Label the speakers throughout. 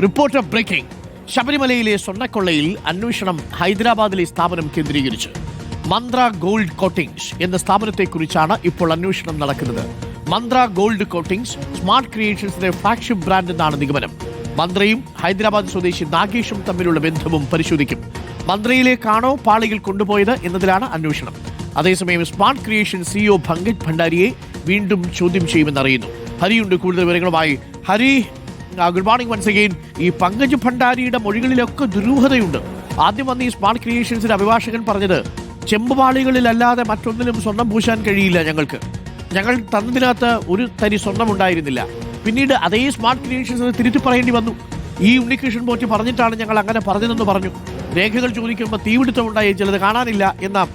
Speaker 1: Reporter breaking. ശബരിമലയിലെ സ്വർണക്കൊള്ളയിൽ അന്വേഷണം ഹൈദരാബാദിലെ സ്ഥാപനം കേന്ദ്രീകരിച്ച്. മന്ത്ര ഗോൾഡ് കോട്ടിംഗ്സ് എന്ന സ്ഥാപനത്തെക്കുറിച്ചാണ് ഇപ്പോൾ അന്വേഷണം നടക്കുന്നത്. മന്ത്ര ഗോൾഡ് കോട്ടിംഗ്സ് സ്മാർട്ട് ക്രിയേഷൻസിന്റെ ഫ്ലാഗ്ഷിപ്പ് ബ്രാൻഡ് എന്നാണ് നിഗമനം. മന്ത്രയും ഹൈദരാബാദ് സ്വദേശി നാഗേഷും തമ്മിലുള്ള ബന്ധവും പരിശോധിക്കും. മന്ത്രയിലേക്കാണോ പാളികൾ കൊണ്ടുപോയത് എന്നതിലാണ് അന്വേഷണം. അതേസമയം സ്മാർട്ട് ക്രിയേഷൻ സിഇഒ ഭങ്കജ് ഭണ്ഡാരിയെ വീണ്ടും ചോദ്യം ചെയ്യുമെന്നറിയുന്നു. ഹരിയുണ്ട് കൂടുതൽ വിവരങ്ങളുമായി. Hari good morning once again ഈ പങ്കജ് ഭണ്ഡാരിയുടെ മൊഴികളിലൊക്കെ ദുരൂഹതയുണ്ട്. ആദ്യം വന്ന് ഈ സ്മാർട്ട് ക്രിയേഷൻസിന്റെ അഭിഭാഷകൻ പറഞ്ഞത് ചെമ്പുപാളികളിലല്ലാതെ മറ്റൊന്നിലും സ്വർണം പൂശാൻ കഴിയില്ല ഞങ്ങൾക്ക്. ഞങ്ങൾ തന്നതിനകത്ത് ഒരു തരി സ്വർണം ഉണ്ടായിരുന്നില്ല. പിന്നീട് അതേ സ്മാർട്ട് ക്രിയേഷൻസ് തിരുത്തി പറയേണ്ടി വന്നു. ഈ ഉണ്ണികൃഷ്ണൻ പോറ്റി പറഞ്ഞിട്ടാണ് ഞങ്ങൾ അങ്ങനെ പറഞ്ഞതെന്ന് പറഞ്ഞു. രേഖകൾ ചോദിക്കുമ്പോൾ തീപിടുത്തം ഉണ്ടായി ചിലത് കാണാനില്ല എന്ന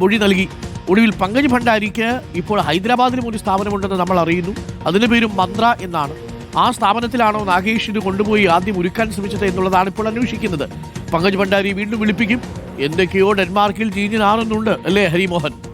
Speaker 1: മൊഴി നൽകി. ഒടുവിൽ പങ്കജ് ഭണ്ഡാരിക്ക് ഇപ്പോൾ ഹൈദരാബാദിലും ഒരു സ്ഥാപനമുണ്ടെന്ന് നമ്മൾ അറിയുന്നു. അതിന്റെ പേരും മന്ത്ര എന്നാണ്. ആ സ്ഥാപനത്തിലാണോ നാഗേഷ് ഇത് കൊണ്ടുപോയി ആദ്യം ഒരുക്കാൻ ശ്രമിച്ചത് എന്നുള്ളതാണ് ഇപ്പോൾ അന്വേഷിക്കുന്നത്. പങ്കജ് ഭണ്ഡാരി വീണ്ടും വിളിപ്പിക്കും. എന്തൊക്കെയോ ഡെൻമാർക്കിൽ ചീഞ്ഞ് അല്ലേ ഹരിമോഹൻ?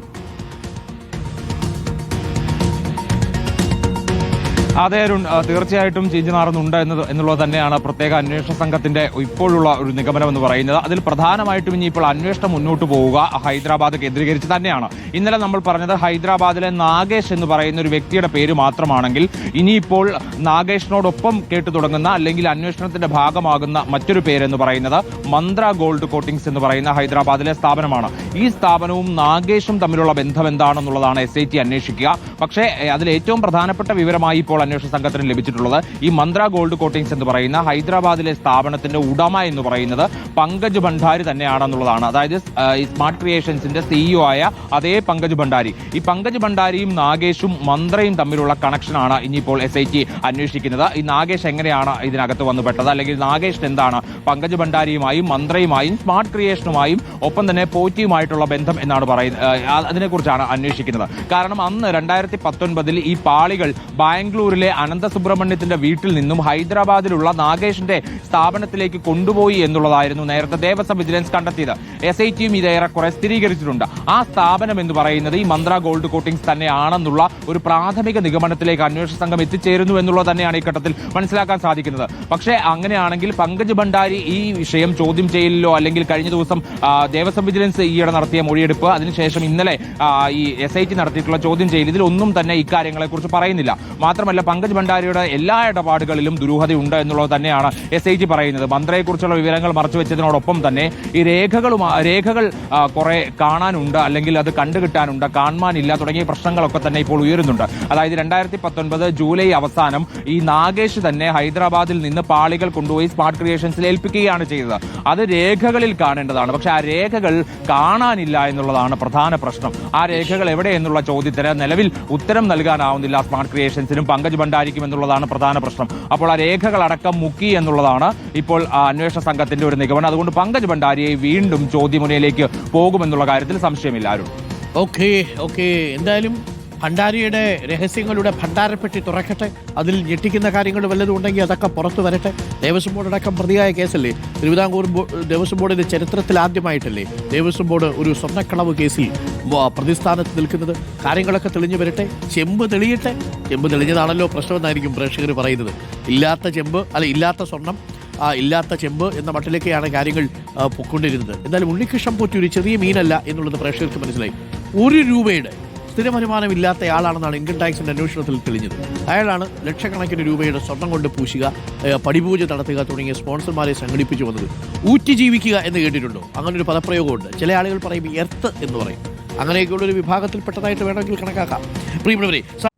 Speaker 2: അതെ അരുൺ. തീർച്ചയായിട്ടും ചീഞ്ഞു നാറുന്നുണ്ട് എന്നത് എന്നുള്ളത് തന്നെയാണ് പ്രത്യേക അന്വേഷണ സംഘത്തിന്റെ ഇപ്പോഴുള്ള ഒരു നിഗമനം എന്ന് പറയുന്നത്. അതിൽ പ്രധാനമായിട്ടും ഇനി ഇപ്പോൾ അന്വേഷണം മുന്നോട്ട് പോവുക ഹൈദരാബാദ് കേന്ദ്രീകരിച്ച് തന്നെയാണ്. ഇന്നലെ നമ്മൾ പറഞ്ഞത് ഹൈദരാബാദിലെ നാഗേഷ് എന്ന് പറയുന്ന ഒരു വ്യക്തിയുടെ പേര് മാത്രമാണെങ്കിൽ ഇനിയിപ്പോൾ നാഗേഷിനോടൊപ്പം കേട്ടു തുടങ്ങുന്ന അല്ലെങ്കിൽ അന്വേഷണത്തിന്റെ ഭാഗമാകുന്ന മറ്റൊരു പേരെന്ന് പറയുന്നത് മന്ത്ര ഗോൾഡ് കോട്ടിംഗ്സ് എന്ന് പറയുന്ന ഹൈദരാബാദിലെ സ്ഥാപനമാണ്. ഈ സ്ഥാപനവും നാഗേഷും തമ്മിലുള്ള ബന്ധം എന്താണെന്നുള്ളതാണ് എസ് ഐ ടി അന്വേഷിക്കുക. പക്ഷേ അതിൽ ഏറ്റവും പ്രധാനപ്പെട്ട വിവരമായി ഇപ്പോൾ അന്വേഷണ സംഘത്തിന് ലഭിച്ചിട്ടുള്ളത് ഈ മന്ത്ര ഗോൾഡ് കോട്ടിങ്സ് എന്ന് പറയുന്ന ഹൈദരാബാദിലെ സ്ഥാപനത്തിന്റെ ഉടമ എന്ന് പറയുന്നത് പങ്കജ് ഭണ്ഡാരി തന്നെയാണെന്നുള്ളതാണ്. അതായത് ഈ സ്മാർട്ട് ക്രിയേഷൻസിന്റെ സിഇഒ ആയ അതേ പങ്കജ് ഭണ്ഡാരി. ഈ പങ്കജ് ഭണ്ഡാരിയും നാഗേഷും മന്ത്രയും തമ്മിലുള്ള കണക്ഷനാണ് ഇനിയിപ്പോൾ എസ് ഐ ടി അന്വേഷിക്കുന്നത്. ഈ നാഗേഷ് എങ്ങനെയാണ് ഇതിനകത്ത് വന്നു പെട്ടത് അല്ലെങ്കിൽ നാഗേഷ് എന്താണ് പങ്കജ് ഭണ്ഡാരിയുമായും മന്ത്രയുമായും സ്മാർട്ട് ക്രിയേഷനുമായും ഒപ്പം തന്നെ പോറ്റിയുമായിട്ടുള്ള ബന്ധം എന്നാണ് പറയുന്നത് അതിനെക്കുറിച്ചാണ് അന്വേഷിക്കുന്നത്. കാരണം അന്ന് രണ്ടായിരത്തി പത്തൊൻപതിൽ ഈ പാളികൾ ബാംഗ്ലൂരിലെ അനന്തസുബ്രഹ്മണ്യത്തിന്റെ വീട്ടിൽ നിന്നും ഹൈദരാബാദിലുള്ള നാഗേഷിന്റെ സ്ഥാപനത്തിലേക്ക് കൊണ്ടുപോയി എന്നുള്ളതായിരുന്നു നേരത്തെ ദേവസ്വം വിജിലൻസ് കണ്ടെത്തിയത്. എസ് ഐ ടിയും ഇത് ഏറെക്കുറെ സ്ഥിരീകരിച്ചിട്ടുണ്ട്. ആ സ്ഥാപനം എന്ന് പറയുന്നത് ഈ മന്ത്ര ഗോൾഡ് കോട്ടിംഗ്സ് തന്നെയാണെന്നുള്ള ഒരു പ്രാഥമിക നിഗമനത്തിലേക്ക് അന്വേഷണ സംഘം എത്തിച്ചേരുന്നു എന്നുള്ളത് തന്നെയാണ് ഈ ഘട്ടത്തിൽ മനസ്സിലാക്കാൻ സാധിക്കുന്നത്. പക്ഷേ അങ്ങനെയാണെങ്കിൽ പങ്കജ് ഭണ്ഡാരി ഈ വിഷയം ചോദ്യം ചെയ്യലിലോ അല്ലെങ്കിൽ കഴിഞ്ഞ ദിവസം ദേവസ്വം വിജിലൻസ് ഈയിടെ നടത്തിയ മൊഴിയെടുപ്പ് അതിനുശേഷം ഇന്നലെ ഈ എസ് ഐ ടി നടത്തിയിട്ടുള്ള ചോദ്യം ചെയ്യൽ ഇതിലൊന്നും തന്നെ ഇക്കാര്യങ്ങളെക്കുറിച്ച് പറയുന്നില്ല. മാത്രമല്ല പങ്കജ് ഭണ്ഡാരിയുടെ എല്ലാ ഇടപാടുകളിലും ദുരൂഹതയുണ്ട് എന്നുള്ളത് തന്നെയാണ് എസ് ഐ ജി പറയുന്നത്. മന്ത്രിയെക്കുറിച്ചുള്ള വിവരങ്ങൾ മറച്ചുവെച്ചതിനോടൊപ്പം തന്നെ ഈ രേഖകളും രേഖകൾ കുറെ കാണാനുണ്ട് അല്ലെങ്കിൽ അത് കണ്ടുകിട്ടാനുണ്ട്. കാണാനില്ല തുടങ്ങിയ പ്രശ്നങ്ങളൊക്കെ തന്നെ ഇപ്പോൾ ഉയരുന്നുണ്ട്. അതായത് രണ്ടായിരത്തി പത്തൊൻപത് ജൂലൈ അവസാനം ഈ നാഗേഷ് തന്നെ ഹൈദരാബാദിൽ നിന്ന് പാളികൾ കൊണ്ടുപോയി സ്മാർട്ട് ക്രിയേഷൻസിൽ ഏൽപ്പിക്കുകയാണ് ചെയ്തത്. അത് രേഖകളിൽ കാണേണ്ടതാണ്. പക്ഷെ ആ രേഖകൾ കാണാനില്ല എന്നുള്ളതാണ് പ്രധാന പ്രശ്നം. ആ രേഖകൾ എവിടെ എന്നുള്ള ചോദ്യത്തിന് നിലവിൽ ഉത്തരം നൽകാനാവുന്നില്ല സ്മാർട്ട് ക്രിയേഷൻസിനും പങ്കജ് ഭണ്ഡാരിക്കും എന്നുള്ളതാണ് പ്രധാന പ്രശ്നം. അപ്പോൾ ആ രേഖകളടക്കം മുക്കി എന്നുള്ളതാണ് ഇപ്പോൾ അന്വേഷണ സംഘത്തിന്റെ ഒരു നിഗമനം. അതുകൊണ്ട് പങ്കജ് ഭണ്ഡാരിയെ വീണ്ടും ചോദ്യമുനയിലേക്ക് പോകുമെന്നുള്ള കാര്യത്തിൽ സംശയമില്ല ആരും
Speaker 1: ഓക്കെ ഓക്കെ. എന്തായാലും ഭണ്ഡാരിയുടെ രഹസ്യങ്ങളുടെ ഭണ്ഡാരപ്പെട്ടി തുറക്കട്ടെ. അതിൽ ഞെട്ടിക്കുന്ന കാര്യങ്ങൾ വല്ലതും ഉണ്ടെങ്കിൽ അതൊക്കെ പുറത്തു വരട്ടെ. ദേവസ്വം ബോർഡ് അടക്കം പ്രതിയായ കേസല്ലേ? തിരുവിതാംകൂർ ദേവസ്വം ബോർഡിന്റെ ചരിത്രത്തിൽ ആദ്യമായിട്ടല്ലേ ദേവസ്വം ബോർഡ് ഒരു സ്വർണക്കളവ് കേസിൽ പ്രതിസ്ഥാനത്ത് നിൽക്കുന്നത്? കാര്യങ്ങളൊക്കെ തെളിഞ്ഞു വരട്ടെ. ചെമ്പ് തെളിയട്ടെ. ചെമ്പ് തെളിഞ്ഞതാണല്ലോ പ്രശ്നമെന്നായിരിക്കും പ്രേക്ഷകർ പറയുന്നത്. ഇല്ലാത്ത ചെമ്പ് അല്ല ഇല്ലാത്ത സ്വർണം ആ ഇല്ലാത്ത ചെമ്പ് എന്ന മട്ടിലേക്കാണ് കാര്യങ്ങൾ പൊക്കൊണ്ടിരുന്നത്. എന്നാലും ഉണ്ണികൃഷ്ണൻ പോറ്റി ഒരു ചെറിയ മീനല്ല എന്നുള്ളത് പ്രേക്ഷകർക്ക് മനസ്സിലായി. ഒരു രൂപയുടെ സ്ഥിര ആളാണെന്നാണ് ഇൻകം ടാക്സിന്റെ അന്വേഷണത്തിൽ തെളിഞ്ഞത്. അയാളാണ് ലക്ഷക്കണക്കിന് രൂപയുടെ സ്വർണം കൊണ്ട് പൂശുക പടിപൂജ നടത്തുക തുടങ്ങിയ സ്പോൺസർമാരെ സംഘടിപ്പിച്ചു വന്നത് ഊറ്റി ജീവിക്കുക എന്ന് കേട്ടിട്ടുണ്ടോ? അങ്ങനെ ഒരു പദപ്രയോഗമുണ്ട്. ചില ആളുകൾ പറയും എർത്ത് എന്ന് പറയും. അങ്ങനെയൊക്കെയുള്ള ഒരു വിഭാഗത്തിൽപ്പെട്ടതായിട്ട് വേണമെങ്കിൽ കണക്കാക്കാം. പ്രിയമുള്ളവരെ